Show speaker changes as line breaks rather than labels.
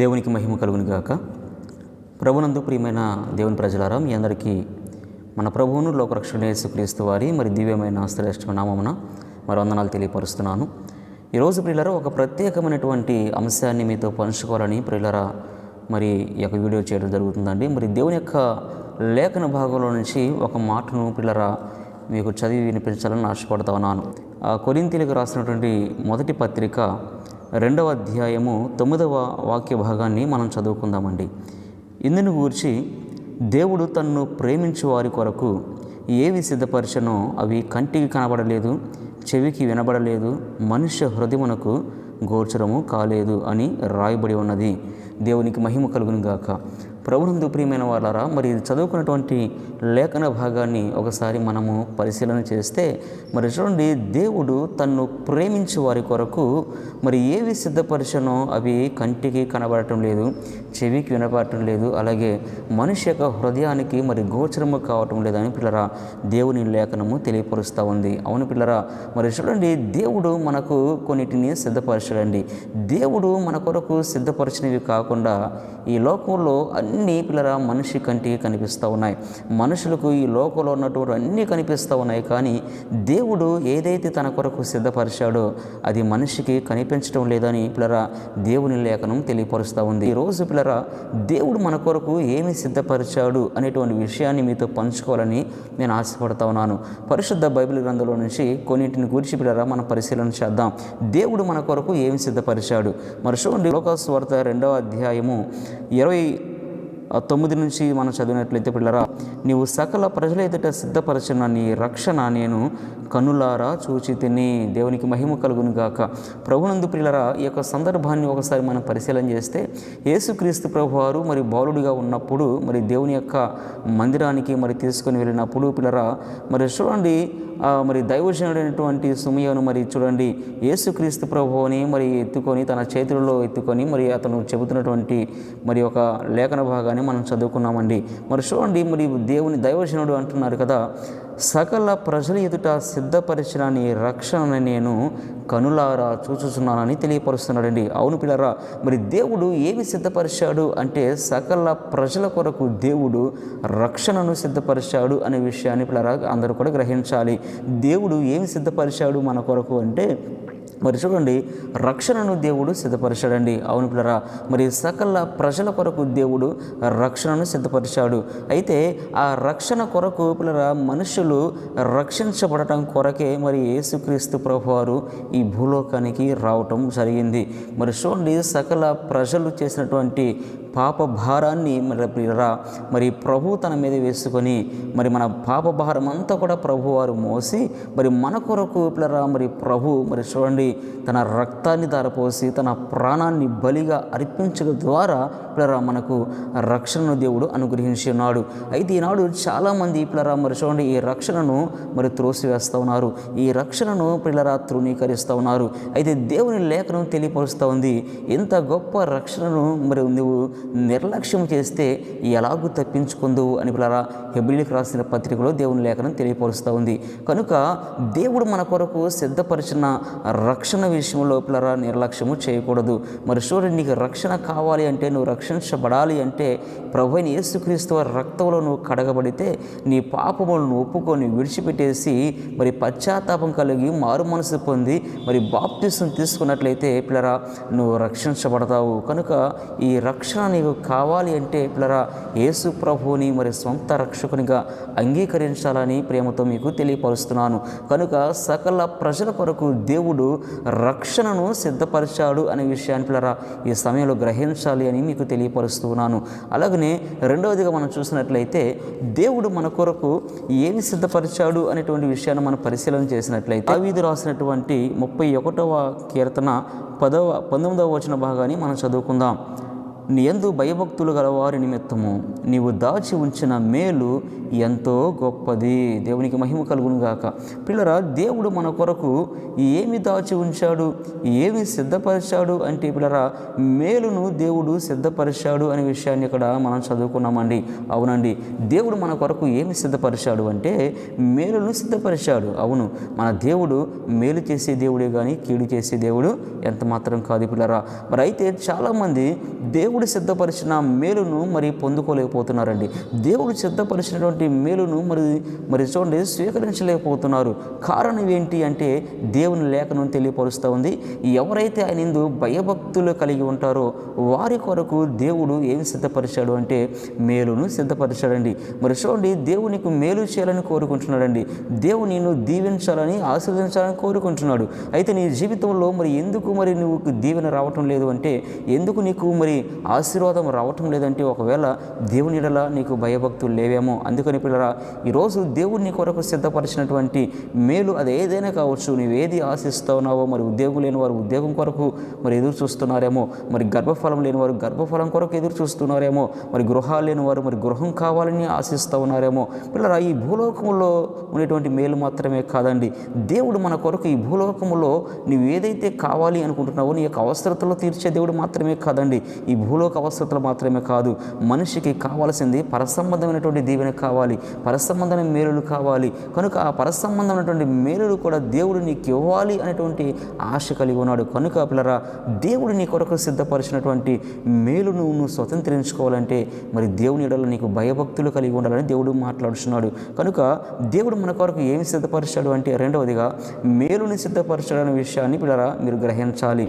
దేవునికి మహిమ కలుగుని గాక. ప్రభునందు ప్రియమైన దేవుని ప్రజలారా మీ అందరికీ మన ప్రభువును లోకరక్షణ యేసుక్రీస్తు వారి మరి దివ్యమైన శ్రేష్ఠ నామమున మరి వందనాలు తెలియపరుస్తున్నాను ఈరోజు ప్రియులరా ఒక ప్రత్యేకమైనటువంటి అంశాన్ని మీతో పంచుకోవాలని ప్రియులరా మరి ఈ యొక్క వీడియో చేయడం జరుగుతుందండి. మరి దేవుని యొక్క లేఖన భాగంలో నుంచి ఒక మాటను పిల్లరా మీకు చదివి వినిపించాలని ఆశపడతా ఉన్నాను. ఆ కొరింతీలకు రాసినటువంటి మొదటి పత్రిక రెండవ అధ్యాయము తొమ్మిదవ వాక్య భాగాన్ని మనం చదువుకుందామండి. ఇందును గూర్చి దేవుడు తన్ను ప్రేమించు వారి కొరకు ఏవి సిద్ధపరచనో అవి కంటికి కనబడలేదు చెవికి వినబడలేదు మనుష్య హృదయమునకు గోచరము కాలేదు అని రాయబడి ఉన్నది. దేవునికి మహిమ కలుగును గాక ప్రభునందు ప్రియమైన వాళ్ళారా మరి చదువుకున్నటువంటి లేఖన భాగాన్ని ఒకసారి మనము పరిశీలన చేస్తే మరి చూడండి దేవుడు తన్ను ప్రేమించే వారి కొరకు మరి ఏవి సిద్ధపరచనో అవి కంటికి కనబడటం లేదు చెవికి వినపడటం లేదు అలాగే మనిషి యొక్క హృదయానికి మరి గోచరము కావటం లేదని పిల్లరా దేవుని లేఖనము తెలియపరుస్తూ ఉంది. అవును పిల్లరా మరి చూడండి దేవుడు మనకు కొన్నిటిని సిద్ధపరచడండి. దేవుడు మన కొరకు సిద్ధపరిచినవి కాకుండా ఈ లోకంలో అన్ని అన్నీ పిల్లరా మనిషి కంటికి కనిపిస్తూ ఉన్నాయి. మనుషులకు ఈ లోకంలో ఉన్నటువంటి అన్నీ కనిపిస్తూ ఉన్నాయి. కానీ దేవుడు ఏదైతే తన కొరకు సిద్ధపరిచాడో అది మనిషికి కనిపించడం లేదని పిల్లరా దేవుని లేఖనం తెలియపరుస్తూ ఉంది. ఈరోజు పిల్లరా దేవుడు మన కొరకు ఏమి సిద్ధపరిచాడు అనేటువంటి విషయాన్ని మీతో పంచుకోవాలని నేను ఆశపడతా ఉన్నాను. పరిశుద్ధ బైబిల్ గ్రంథంలో నుంచి కొన్నింటిని గురించి పిల్లరా మనం పరిశీలన చేద్దాం. దేవుడు మన కొరకు ఏమి సిద్ధపరిచాడు? మరి చూడండి లోకాస్వార్త రెండవ అధ్యాయము ఇరవై తొమ్మిది నుంచి మనం చదివినట్లయితే పిల్లరా నీవు సకల ప్రజల ఎదుట సిద్ధపరచిన నీ రక్షణ నేను కనులారా చూచి తిని దేవునికి మహిమ కలుగును గాక ప్రభునందు పిల్లరా ఈ యొక్క సందర్భాన్ని ఒకసారి మనం పరిశీలన చేస్తే యేసుక్రీస్తు ప్రభు వారు మరి బాలుడిగా ఉన్నప్పుడు మరి దేవుని యొక్క మందిరానికి మరి తీసుకొని వెళ్ళినప్పుడు పిల్లరా మరి చూడండి మరి దైవజనుడైనటువంటి సుమయ్యను మరి చూడండి యేసుక్రీస్తు ప్రభువుని మరి ఎత్తుకొని తన చేతులలో ఎత్తుకొని మరి అతను చెబుతున్నటువంటి మరి ఒక లేఖన భాగాన్ని మనం చదువుకున్నామండి. మరి చూడండి మరి దేవుని దైవజనుడు అంటున్నారు కదా సకల ప్రజల ఎదుట సిద్ధపరిచిన నీ రక్షణ నేను కనులారా చూచుచున్నానని తెలియపరుస్తున్నాడండి. అవును పిల్లరా మరి దేవుడు ఏమి సిద్ధపరిచాడు అంటే సకల ప్రజల కొరకు దేవుడు రక్షణను సిద్ధపరిచాడు అనే విషయాన్ని పిల్లరా అందరూ కూడా గ్రహించాలి. దేవుడు ఏమి సిద్ధపరిచాడు మన కొరకు అంటే మరి చూడండి రక్షణను దేవుడు సిద్ధపరిచాడండి. అవును పిల్లరా మరి సకల ప్రజల కొరకు దేవుడు రక్షణను సిద్ధపరిచాడు. అయితే ఆ రక్షణ కొరకు పిల్లరా మనుషులు రక్షించబడటం కొరకే మరి యేసుక్రీస్తు ప్రభువారు ఈ భూలోకానికి రావటం జరిగింది. మరి చూడండి సకల ప్రజలు చేసినటువంటి పాప భారాన్ని మరి ప్రియరా మరి ప్రభు తన మీద వేసుకొని మరి మన పాప భారం అంతా కూడా ప్రభు వారు మోసి మరి మన కొరకు పిల్లరా మరి ప్రభు మరి చూడండి తన రక్తాన్ని ధారపోసి తన ప్రాణాన్ని బలిగా అర్పించడం ద్వారా పిల్లరా మనకు రక్షణను దేవుడు అనుగ్రహించి ఉన్నాడు. అయితే ఈనాడు చాలామంది పిల్లరా మరి చూడండి ఈ రక్షణను మరి త్రోసివేస్తూ ఉన్నారు. ఈ రక్షణను పిల్లరా తృణీకరిస్తూ ఉన్నారు. అయితే దేవుని లేఖనం తెలియపరుస్తూ ఉంది. ఇంత గొప్ప రక్షణను మరి నువ్వు నిర్లక్ష్యం చేస్తే ఎలాగూ తప్పించుకుందువు అని పిల్లరా హెబ్రిలికి రాసిన పత్రికలో దేవుని లేఖనం తెలియపరుస్తూ ఉంది. కనుక దేవుడు మన కొరకు సిద్ధపరిచిన రక్షణ విషయంలో పిల్లరా నిర్లక్ష్యము చేయకూడదు. మరి చూడండి నీకు రక్షణ కావాలి అంటే నువ్వు రక్షించబడాలి అంటే ప్రభు అయిన యేసుక్రీస్తు రక్తంలో నువ్వు కడగబడితే నీ పాపములను ఒప్పుకొని విడిచిపెట్టేసి మరి పశ్చాత్తాపం కలిగి మారు మనసు పొంది మరి బాప్తిసం తీసుకున్నట్లయితే పిల్లరా నువ్వు రక్షించబడతావు. కనుక ఈ రక్షణ నీకు కావాలి అంటే పిల్లరా యేసు ప్రభువుని మరి సొంత రక్షకునిగా అంగీకరించాలని ప్రేమతో మీకు తెలియపరుస్తున్నాను. కనుక సకల ప్రజల కొరకు దేవుడు రక్షణను సిద్ధపరిచాడు అనే విషయాన్ని పిల్లరా ఈ సమయంలో గ్రహించాలి అని మీకు తెలియపరుస్తున్నాను. అలాగనే రెండవదిగా మనం చూసినట్లయితే దేవుడు మన కొరకు ఏమి సిద్ధపరిచాడు అనేటువంటి విషయాన్ని మనం పరిశీలన చేసినట్లయితే దావీదు రాసినటువంటి ముప్పై ఒకటవ కీర్తన పదవ పంతొమ్మిదవ వచన భాగాన్ని మనం చదువుకుందాం. నీ ఎందు భయభక్తులు గలవారి నిమిత్తము. నీవు దాచి ఉంచిన మేలు ఎంతో గొప్పది. దేవునికి మహిమ కలుగును గాక. పిల్లరా దేవుడు మన కొరకు ఏమి దాచి ఉంచాడు? ఏమి సిద్ధపరిచాడు అంటే పిల్లరా మేలును దేవుడు సిద్ధపరిచాడు అనే విషయాన్ని ఇక్కడ మనం చదువుకున్నామండి. అవునండి. దేవుడు మన కొరకు ఏమి సిద్ధపరిచాడు అంటే మేలును సిద్ధపరిచాడు. అవును. మన దేవుడు మేలు చేసే దేవుడే కానీ కీడు చేసే దేవుడు ఎంత మాత్రం కాదు పిల్లరా మరి అయితే చాలామంది దేవుడు దేవుడు సిద్ధపరిచిన మేలును మరి పొందుకోలేకపోతున్నారండి. దేవుడు సిద్ధపరిచినటువంటి మేలును మరి మరి చూడండి స్వీకరించలేకపోతున్నారు. కారణం ఏంటి అంటే దేవుని లేఖనం తెలియపరుస్తూ ఉంది. ఎవరైతే ఆయన ఎందు భయభక్తులు కలిగి ఉంటారో వారి కొరకు దేవుడు ఏమి సిద్ధపరిచాడు అంటే మేలును సిద్ధపరిచాడండి. మరి చూడండి దేవునికి మేలు చేయాలని కోరుకుంటున్నాడండి. దేవుడు నిన్ను దీవించాలని ఆశీర్వదించాలని కోరుకుంటున్నాడు. అయితే నీ జీవితంలో మరి ఎందుకు మరి నువ్వు దీవెన రావటం లేదు అంటే ఎందుకు నీకు మరి ఆశీర్వాదం రావటం లేదంటే ఒకవేళ దేవుని ఎడల నీకు భయభక్తులు లేవేమో. అందుకని పిల్లరా ఈరోజు దేవుడు నీ కొరకు సిద్ధపరిచినటువంటి మేలు అది ఏదైనా కావచ్చు. నువ్వు ఏది ఆశిస్తున్నావో మరి ఉద్యోగం లేని వారు ఉద్యోగం కొరకు మరి ఎదురు చూస్తున్నారేమో మరి గర్భఫలం లేని వారు గర్భఫలం కొరకు ఎదురు చూస్తున్నారేమో మరి గృహాలు లేని వారు మరి గృహం కావాలని ఆశిస్తూ ఉన్నారేమో. పిల్లరా ఈ భూలోకంలో ఉండేటువంటి మేలు మాత్రమే కాదండి. దేవుడు మన కొరకు ఈ భూలోకంలో నువ్వు ఏదైతే కావాలి అనుకుంటున్నావో నీ యొక్క అవసరతలో తీర్చే దేవుడు మాత్రమే కాదండి. ఈ భూ భూలోక అవసరతలు మాత్రమే కాదు మనిషికి కావాల్సింది పరసంబంధమైనటువంటి దీవెన కావాలి పరసంబంధమైన మేలులు కావాలి. కనుక ఆ పరసంబంధమైనటువంటి మేలులు కూడా దేవుడు నీకు ఇవ్వాలి అనేటువంటి ఆశ కలిగి ఉన్నాడు. కనుక పిల్లరా దేవుడు నీ కొరకు సిద్ధపరిచినటువంటి మేలును నువ్వు స్వతంత్రించుకోవాలంటే మరి దేవుని ఎడల నీకు భయభక్తులు కలిగి ఉండాలని దేవుడు మాట్లాడుతున్నాడు కనుక దేవుడు మన కొరకు ఏమి సిద్ధపరిచాడు అంటే రెండవదిగా మేలుని సిద్ధపరచడం విషయాన్ని పిల్లరా మీరు గ్రహించాలి.